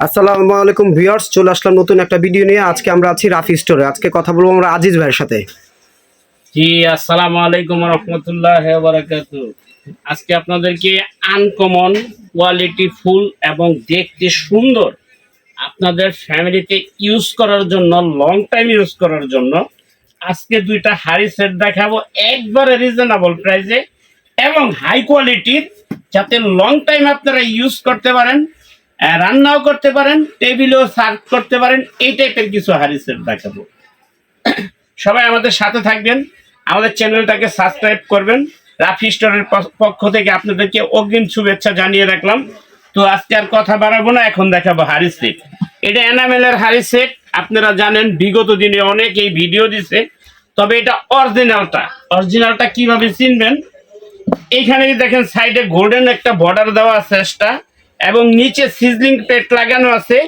আসসালামু আলাইকুম ভিউয়ার্স, চলে আসলাম নতুন একটা ভিডিও নিয়ে। আজকে আমরা আছি রাফি স্টোরে। আজকে কথা বলব আমরা আজিজ ভাইয়ের সাথে। জি, আসসালামু আলাইকুম আজকে আপনাদেরকে আনকমন কোয়ালিটি ফুল এবং দেখতে সুন্দর আপনাদের ফ্যামিলিতে ইউজ করার জন্য লং টাইম ইউজ করার জন্য আজকে দুইটা হাড়ি সেট দেখাবো একবারে রিজনেবল প্রাইসে এবং হাই কোয়ালিটির যাতে লং টাইম আপনারা ইউজ করতে পারেন। রান্নাও করতে পারেন, টেবিলেও সার্ভ করতে পারেন, এই টাইপের কিছু হাড়ি সেট দেখাবো। সবাই আমাদের সাথে থাকবেন, আমাদের চ্যানেলটাকে সাবস্ক্রাইব করবেন। রাফি স্টোরের পক্ষ থেকে আপনাদেরকে অগ্রিম শুভেচ্ছা জানিয়ে রাখলাম। তো আজকে আর কথা বাড়াবো না, এখন দেখাবো হারি সেট। এটা এনামেলের হারি সেট, আপনারা জানেন বিগত দিনে অনেক এই ভিডিও দিছে, তবে এটা অরিজিনালটা। অরিজিনালটা কীভাবে চিনবেন? এইখানে দেখেন সাইডে গোল্ডেন একটা বর্ডার দেওয়া আছে এবং নিচে সিজলিং প্লেট লাগানো আছে।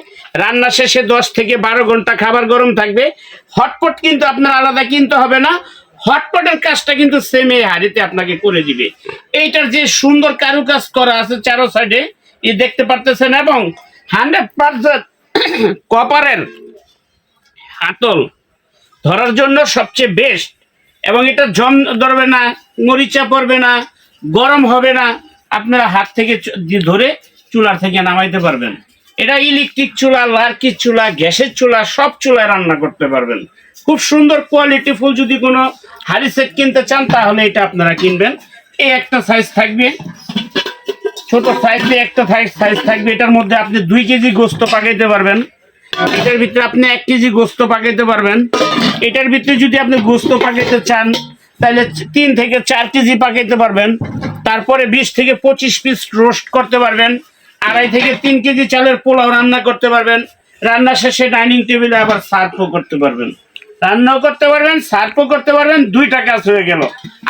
রান্না শেষে দশ থেকে বারো ঘণ্টা খাবার গরম থাকবে। হটপট কিন্তু আপনার আলাদা কিনতে হবে না। হটপটের কাজটা কিন্তু সেম এই হাড়িতে আপনাকে করে দিবে। এইটার যে সুন্দর কারুকাজ করা আছে চারো সাইডে ই দেখতে পারতেছেন এবং হান্ড্রেড পার্সেন্ট কপারের হাতল ধরার জন্য সবচেয়ে বেস্ট এবং এটা জম ধরবে না, মরিচা পড়বে না, গরম হবে না। আপনারা হাত থেকে ধরে চুলার থেকে নামাইতে পারবেন। এটা ইলেকট্রিক চুলা লার্কির চুলা, গ্যাসের চুলা, সব চুলায় রান্না করতে পারবেন। খুব সুন্দর কোয়ালিটি ফুল যদি কোনো হাড়ি সেট কিনতে চান, তাহলে এটা আপনারা কিনবেন। এই একটা সাইজ থাকবে। ছোট সাইজ দিয়ে একটা সাইজ সাইজ থাকবে। এটার মধ্যে আপনি দুই কেজি গোস্ত পাকাইতে পারবেন। এটার ভিতরে আপনি এক কেজি গোস্ত পাকাইতে পারবেন। এটার ভিতরে যদি আপনি গোস্ত পাকাইতে চান, তাহলে তিন থেকে চার কেজি পাকাইতে পারবেন। তারপরে বিশ থেকে পঁচিশ পিস রোস্ট করতে পারবেন। আড়াই থেকে তিন কেজি চালের পোলাও রান্না করতে পারবেন। রান্না শেষে ডাইনিং টেবিলে আবার সার্ভও করতে পারবেন। রান্নাও করতে পারবেন, সার্ভও করতে পারবেন, দুইটা কাজ হয়ে গেল।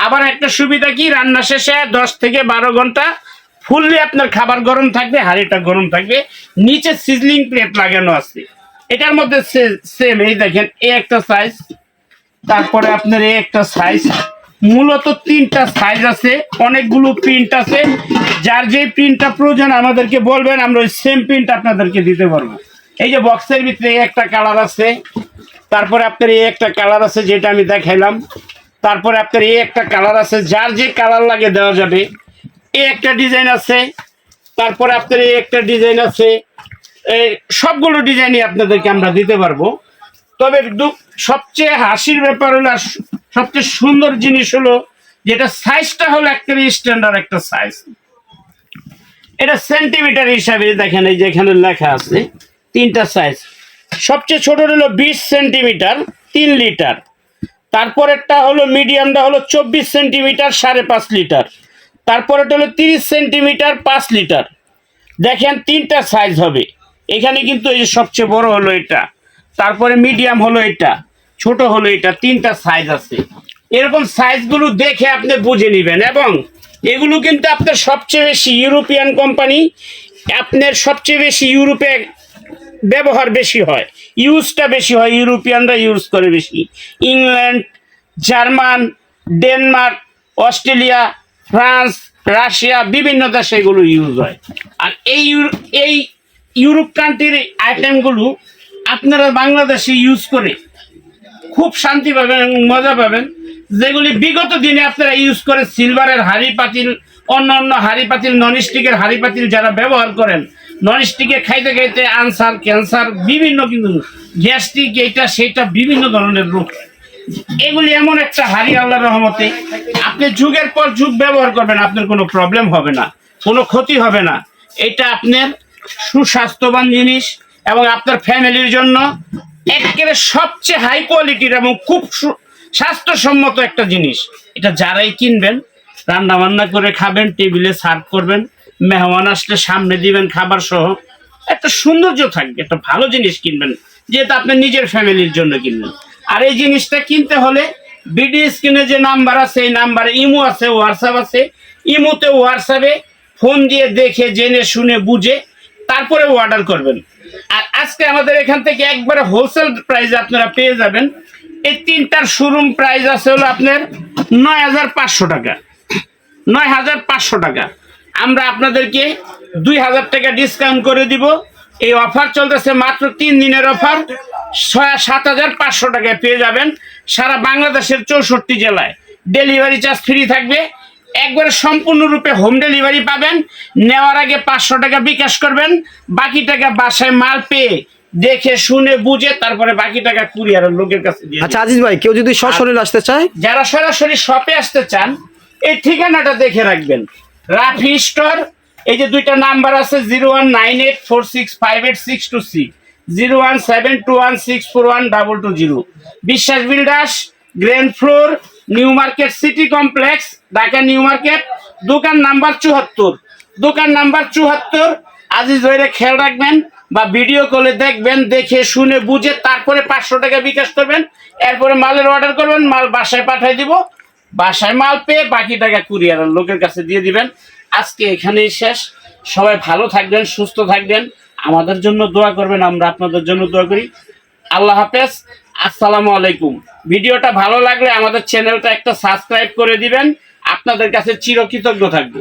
আবার একটা সুবিধা কি? রান্না শেষে দশ থেকে বারো ঘণ্টা ফুললি আপনার খাবার গরম থাকবে, হাঁড়িটা গরম থাকবে, নিচে সিজলিং প্লেট লাগানো আছে। এটার মধ্যে সেম এই দেখেন, এ একটা সাইজ তারপরে আপনার এই একটা সাইজ মূলত তিনটা সাইজ আছে, অনেকগুলো প্রিন্ট আছে। যার যে প্রিন্টটা প্রয়োজন, আমাদেরকে বলবেন, আমরা ওই সেম প্রিন্ট আপনাদেরকে দিতে পারব। এই যে বক্সের ভিতরে একটা কালার আছে, তারপরে আপনার এই একটা কালার আছে যেটা আমি দেখাইলাম। তারপরে আপনার এই একটা কালার আছে, যার যে কালার লাগে দেওয়া যাবে। এই একটা ডিজাইন আছে, তারপরে আপনার এই একটা ডিজাইন আছে। এই সবগুলো ডিজাইনই আপনাদেরকে আমরা দিতে পারব। তবে সবচেয়ে হাসির ব্যাপার হলো সবচেয়ে সুন্দর জিনিস হলো যেটা সাইজটা হলো একটা স্ট্যান্ডার্ড একটা সাইজ এটা সেন্টিমিটার হিসাবে দেখেন, এই যে এখানে লেখা আছে, তিনটা সাইজ সবচেয়ে ছোট হলো বিশ সেন্টিমিটার তিন লিটার তারপরেরটা হলো মিডিয়ামটা হলো চব্বিশ সেন্টিমিটার সাড়ে পাঁচ লিটার তারপরেটা হলো তিরিশ সেন্টিমিটার পাঁচ লিটার দেখেন, তিনটা সাইজ হবে। এখানে কিন্তু এই যে সবচেয়ে বড় হলো এটা। তারপরে মিডিয়াম হলো এটা। ছোট হলো এটা, তিনটা সাইজ আছে। এরকম সাইজগুলো দেখে আপনি বুঝে নেবেন এবং এগুলো কিন্তু আপনার সবচেয়ে বেশি ইউরোপিয়ান কোম্পানি, আপনার সবচেয়ে বেশি ইউরোপে ব্যবহার বেশি হয়। ইউজটা বেশি হয়, ইউরোপিয়ানরা ইউজ করে বেশি। England German Denmark Australia France Russia বিভিন্ন দেশে এগুলো ইউজ হয়। আর এই এই ইউরোপ কান্ট্রির আইটেমগুলো আপনারা বাংলাদেশে ইউজ করে খুব শান্তি পাবেন এবং মজা পাবেন। যেগুলি বিগত দিনে আপনারা ইউজ করে সিলভারের হাড়ি পাতিল, অন্য অন্য হাড়ি পাতিল ননস্টিকের হাড়ি পাতিল যারা ব্যবহার করেন ননস্টিকে খাইতে খাইতে আনসার, ক্যান্সার, বিভিন্ন কিন্তু গ্যাস্ট্রিক, এইটা, সেইটা বিভিন্ন ধরনের রোগ। এগুলি এমন একটা হাড়ি আল্লাহ রহমতে, আপনি যুগের পর যুগ ব্যবহার করবেন, আপনার কোনো প্রবলেম হবে না, কোনো ক্ষতি হবে না। এটা আপনার সুস্বাস্থ্যবান জিনিস এবং আপনার ফ্যামিলির জন্য একেবারে সবচেয়ে হাই কোয়ালিটির এবং খুব স্বাস্থ্যসম্মত একটা জিনিস। এটা যারাই কিনবেন রান্না বান্না করে খাবেন, টেবিলে সার্ভ করবেন, মেহমান আসলে সামনে দিবেন খাবার সহ, একটা সৌন্দর্য থাকবে, একটা ভালো জিনিস কিনবেন, যেহেতু আপনি নিজের ফ্যামিলির জন্য কিনবেন। আর এই জিনিসটা কিনতে হলে বিডি স্ক্রিনে যে নাম্বার আছে, এই নাম্বারে ইমো আছে হোয়াটসঅ্যাপ আছে। ইমোতে হোয়াটসঅ্যাপে ফোন দিয়ে দেখে, জেনে, শুনে, বুঝে, তারপরে অর্ডার করবেন। আর আজকে আমাদের এখান থেকে একবারে হোলসেল প্রাইসে আপনারা পেয়ে যাবেন। এই তিনটার শোরুম প্রাইস আছে হলো আপনার নয় হাজার পাঁচশো টাকা। নয় হাজার পাঁচশো টাকা। আমরা আপনাদেরকে দুই হাজার টাকা ডিসকাউন্ট করে দিব। এই অফার চলতেছে মাত্র তিন দিনের অফার ছয় সাত হাজার পাঁচশো টাকায় পেয়ে যাবেন। সারা বাংলাদেশের চৌষট্টি জেলায়। ডেলিভারি চার্জ ফ্রি থাকবে। একবারে সম্পূর্ণরূপে হোম ডেলিভারি পাবেন। নেওয়ার আগে পাঁচশো টাকা বিকাশ করবেন। বাকি টাকা বাসায় মাল পেয়ে দেখে শুনে বুঝে তারপরে বাকি টাকা কুরিয়ারের লোকের কাছে দিয়ে আচ্ছা আজিজ ভাই কেউ যদি সশরীর আসতে চায়? যারা সরাসরি শপে আসতে চান এই ঠিকানাটা দেখে রাখবেন। রাফি স্টোর এই যে দুইটা নাম্বার আছে zero one nine eight four six five eight six two six zero one seven two one six four one double two zero Biswas builders grand floor new market city complex Dhaka new market দোকান number চুয়াত্তর। দোকান number চুয়াত্তর, আজিজ ভাইরে খেয়াল রাখবেন বা video কলে দেখবেন, দেখে শুনে বুঝে তারপরে পাঁচশো টাকা বিকাশ করবেন। এরপরে মালের অর্ডার করবেন, মাল বাসায় পাঠিয়ে দিব। বাসায় মাল পেয়ে বাকি টাকা কুরিয়ারের লোকের কাছে দিয়ে দিবেন। আজকে এখানেই শেষ। সবাই ভালো থাকবেন, সুস্থ থাকবেন। আমাদের জন্য দোয়া করবেন, আমরা আপনাদের জন্য দোয়া করি। আল্লাহ হাফেজ। আসসালামু আলাইকুম। ভিডিওটা ভালো লাগলে আমাদের চ্যানেলটা একটা সাবস্ক্রাইব করে দিবেন। আপনাদের কাছে চিরকৃতজ্ঞ থাকব।